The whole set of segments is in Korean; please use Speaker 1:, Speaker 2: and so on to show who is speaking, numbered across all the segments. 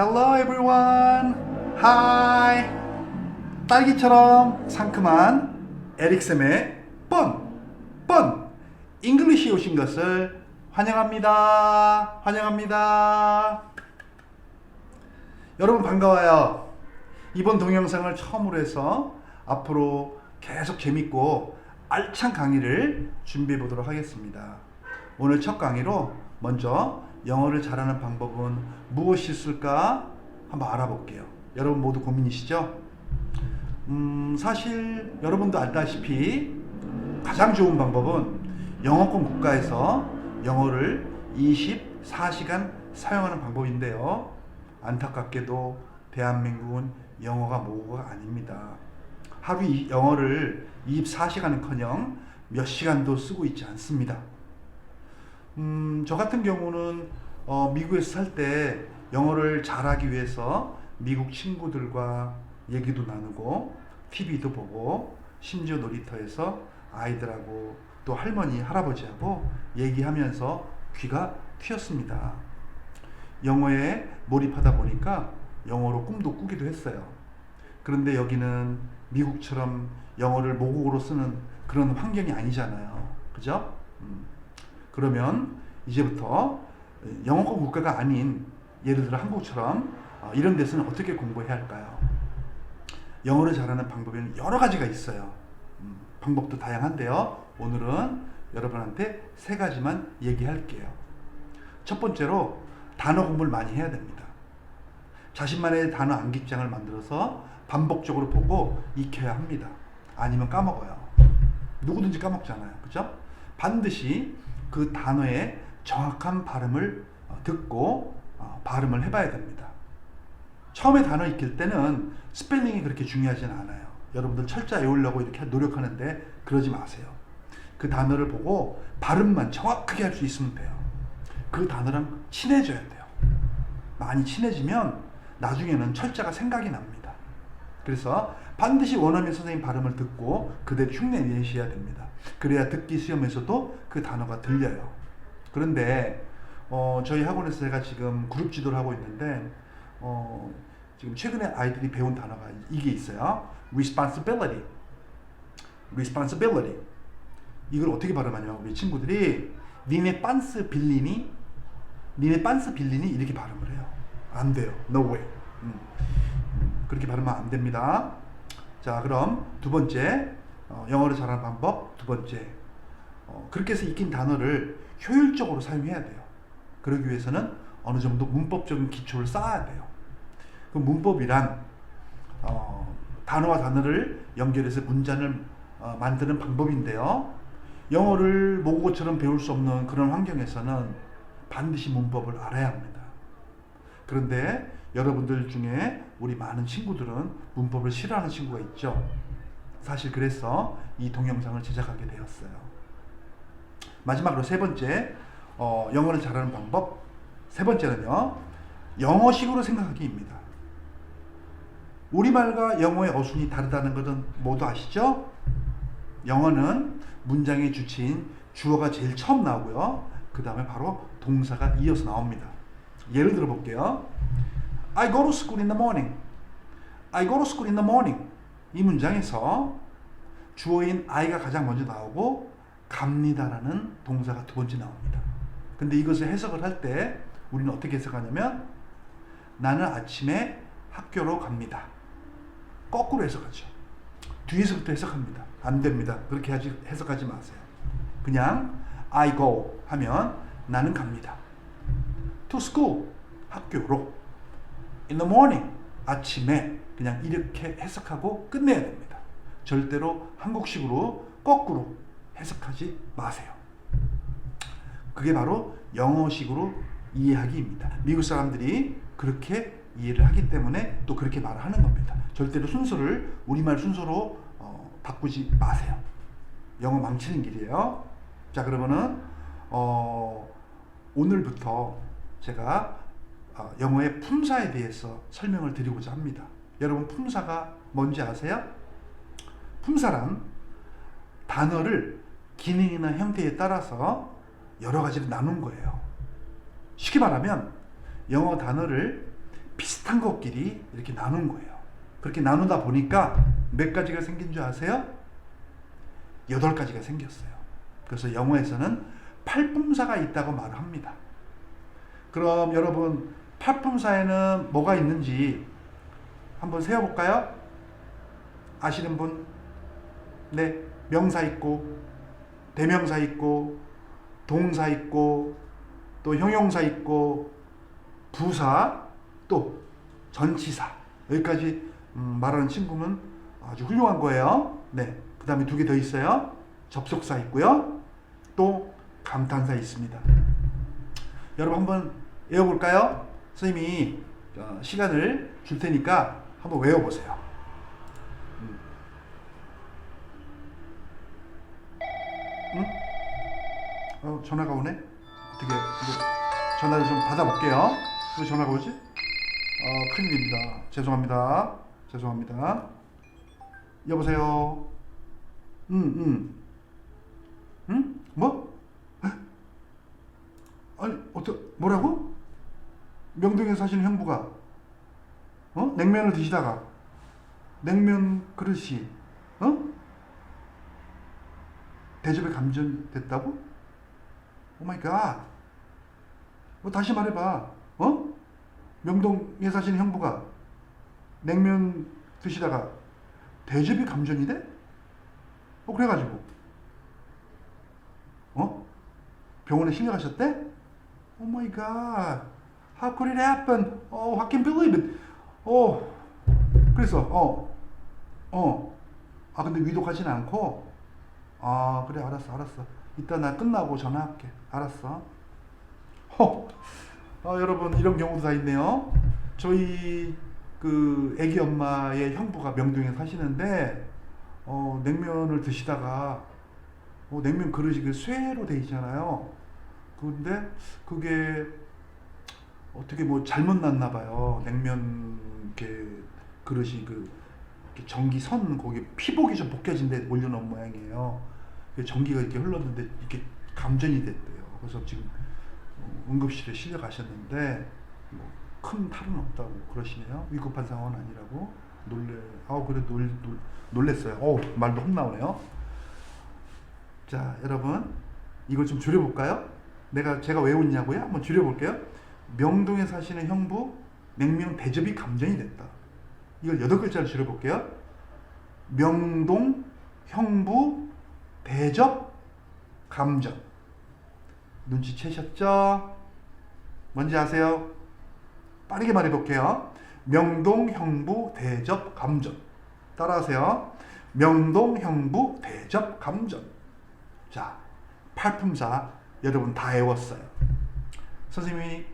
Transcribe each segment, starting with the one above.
Speaker 1: Hello everyone. Hi. 딸기처럼 상큼한 에릭쌤의 뻔, 뻔, 잉글리시에 오신 것을 환영합니다. 환영합니다. 여러분 반가워요. 이번 동영상을 처음으로 해서 앞으로 계속 재밌고 알찬 강의를 준비해 보도록 하겠습니다. 오늘 첫 강의로 먼저 영어를 잘하는 방법은 무엇이 있을까 한번 알아볼게요. 여러분 모두 고민이시죠? 음, 사실 여러분도 알다시피 가장 좋은 방법은 영어권 국가에서 영어를 24시간 사용하는 방법인데요. 안타깝게도 대한민국은 영어가 모국어가 아닙니다. 하루 이 영어를 24시간은커녕 몇 시간도 쓰고 있지 않습니다. 음, 저 같은 경우는 어, 미국에서 살 때 영어를 잘하기 위해서 미국 친구들과 얘기도 나누고 TV도 보고 심지어 놀이터에서 아이들하고 또 할머니 할아버지하고 얘기하면서 귀가 튀었습니다. 영어에 몰입하다 보니까 영어로 꿈도 꾸기도 했어요. 그런데 여기는 미국처럼 영어를 모국어로 쓰는 그런 환경이 아니잖아요. 그죠? 음. 그러면 이제부터 영어권 국가가 아닌 예를 들어 한국처럼 어, 이런 데서는 어떻게 공부해야 할까요? 영어를 잘하는 방법에는 여러 가지가 있어요. 음, 방법도 다양한데요. 오늘은 여러분한테 세 가지만 얘기할게요. 첫 번째로 단어 공부를 많이 해야 됩니다. 자신만의 단어 암기장을 만들어서 반복적으로 보고 익혀야 합니다. 아니면 까먹어요. 누구든지 까먹잖아요. 그죠? 반드시 그 단어의 정확한 발음을 어, 듣고 어, 발음을 해봐야 됩니다. 처음에 단어 익힐 때는 스펠링이 그렇게 중요하진 않아요. 여러분들 철자 외우려고 이렇게 노력하는데 그러지 마세요. 그 단어를 보고 발음만 정확하게 할 수 있으면 돼요. 그 단어랑 친해져야 돼요. 많이 친해지면 나중에는 철자가 생각이 납니다. 그래서 반드시 원어민 선생님 발음을 듣고 그대로 흉내 내셔야 됩니다. 그래야 듣기 시험에서도 그 단어가 들려요. 그런데 어, 저희 학원에서 제가 지금 그룹 지도를 하고 있는데 어, 지금 최근에 아이들이 배운 단어가 이게 있어요. responsibility. responsibility. 이걸 어떻게 발음하냐면 우리 친구들이 니네 빤스 빌리니 니네 빤스 빌리니 이렇게 발음을 해요. 안 돼요. No way. 음. 음, 그렇게 발음하면 안 됩니다. 자, 그럼 두 번째 어, 영어를 잘하는 방법 두 번째 어, 그렇게 해서 익힌 단어를 효율적으로 사용해야 돼요. 그러기 위해서는 어느 정도 문법적인 기초를 쌓아야 돼요. 그 문법이란 어, 단어와 단어를 연결해서 문장을 어, 만드는 방법인데요. 영어를 모국어처럼 배울 수 없는 그런 환경에서는 반드시 문법을 알아야 합니다. 그런데 여러분들 중에 우리 많은 친구들은 문법을 싫어하는 친구가 있죠. 사실 그래서 이 동영상을 제작하게 되었어요. 마지막으로 세 번째, 어, 영어를 잘하는 방법. 세 번째는요, 영어식으로 생각하기입니다. 우리말과 영어의 어순이 다르다는 것은 모두 아시죠? 영어는 문장의 주체인 주어가 제일 처음 나오고요. 그 다음에 바로 동사가 이어서 나옵니다. 예를 들어 볼게요. I go to school in the morning. I go to school in the morning. 이 문장에서 주어인 I가 가장 먼저 나오고 갑니다라는 동사가 두 번째 나옵니다. 근데 이것을 해석을 할 때 우리는 어떻게 해석하냐면 나는 아침에 학교로 갑니다. 거꾸로 해석하죠. 뒤에서부터 해석합니다. 안 됩니다. 그렇게 하지, 해석하지 마세요. 그냥 I go 하면 나는 갑니다. To school 학교로 in the morning 아침에 그냥 이렇게 해석하고 끝내야 됩니다. 절대로 한국식으로 거꾸로 해석하지 마세요. 그게 바로 영어식으로 이해하기입니다. 미국 사람들이 그렇게 이해를 하기 때문에 또 그렇게 말을 하는 겁니다. 절대로 순서를 우리말 순서로 어, 바꾸지 마세요. 영어 망치는 길이에요. 자 그러면은 어, 오늘부터 제가 어, 영어의 품사에 대해서 설명을 드리고자 합니다. 여러분 품사가 뭔지 아세요? 품사란 단어를 기능이나 형태에 따라서 여러 가지로 나눈 거예요. 쉽게 말하면 영어 단어를 비슷한 것끼리 이렇게 나눈 거예요. 그렇게 나누다 보니까 몇 가지가 생긴 줄 아세요? 여덟 가지가 생겼어요. 그래서 영어에서는 팔품사가 있다고 말을 합니다. 그럼 여러분 팔품사에는 뭐가 있는지 한번 세어볼까요? 아시는 분? 네, 명사 있고 대명사 있고 동사 있고 또 형용사 있고 부사 또 전치사 여기까지 음, 말하는 친구는 아주 훌륭한 거예요. 네, 그 다음에 두 개 더 있어요. 접속사 있고요. 또 감탄사 있습니다. 여러분 한번 외워볼까요? 선생님이 어, 시간을 줄 테니까 한번 외워보세요. 음. 응? 어, 전화가 오네? 어떻게, 전화를 좀 받아볼게요. 왜 전화가 오지? 어, 큰일입니다. 죄송합니다. 죄송합니다. 여보세요? 응, 응. 응? 뭐? 아니, 어떠, 뭐라고? 명동에 사시는 형부가, 어? 냉면을 드시다가, 냉면 그릇이, 어? 대접에 감전됐다고? 오 마이 갓. 뭐 다시 말해 봐. 어? 명동에 사시는 형부가 냉면 드시다가 대접이 감전이 돼? 어 그래 가지고 어? 병원에 실려 가셨대? 오 마이 갓. How could it happen? Oh, I can't believe it. 어. 그래서 어. 어. 아 근데 위독하진 않고 아 그래 알았어 알았어 이따 나 끝나고 전화할게 알았어 허 아, 여러분 이런 경우도 다 있네요 저희 그 애기 엄마의 형부가 명동에 사시는데 어, 냉면을 드시다가 어, 냉면 그릇이 그 쇠로 돼 있잖아요 근데 그게 어떻게 뭐 잘못 났나 봐요 냉면 이렇게 그릇이 그 이렇게 전기 선 거기 피복이 좀 벗겨진 데 올려놓은 모양이에요. 그 전기가 이렇게 흘렀는데 이렇게 감전이 됐대요. 그래서 지금 어, 응급실에 실려 가셨는데 뭐 큰 탈은 없다고 그러시네요. 위급한 상황은 아니라고 놀래. 아 그래 놀, 놀 놀랬어요. 어 말도 혼 나오네요. 자 여러분 이걸 좀 줄여볼까요? 내가 제가 왜 웃냐고요? 한번 줄여볼게요. 명동에 사시는 형부 냉면 대접이 감전이 됐다. 이걸 여덟 글자로 줄여볼게요. 명동 형부 대접 감전. 눈치채셨죠? 뭔지 아세요? 빠르게 말해볼게요. 명동 형부 대접 감전. 따라하세요. 명동 형부 대접 감전. 자, 팔품사 여러분 다 외웠어요. 선생님이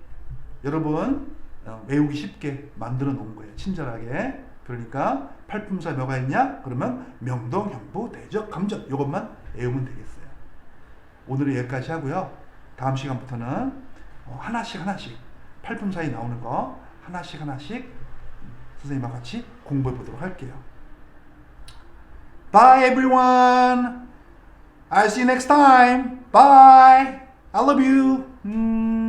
Speaker 1: 여러분 어, 외우기 쉽게 만들어 놓은 거예요. 친절하게. 그러니까 팔품사 뭐가 있냐? 그러면 명동, 형부, 대적, 감전 이것만 외우면 되겠어요. 오늘은 여기까지 하고요. 다음 시간부터는 어, 하나씩 하나씩 팔품사에 나오는 거 하나씩 하나씩 선생님과 같이 공부해 보도록 할게요. Bye everyone. I'll see you next time. Bye. I love you. 음.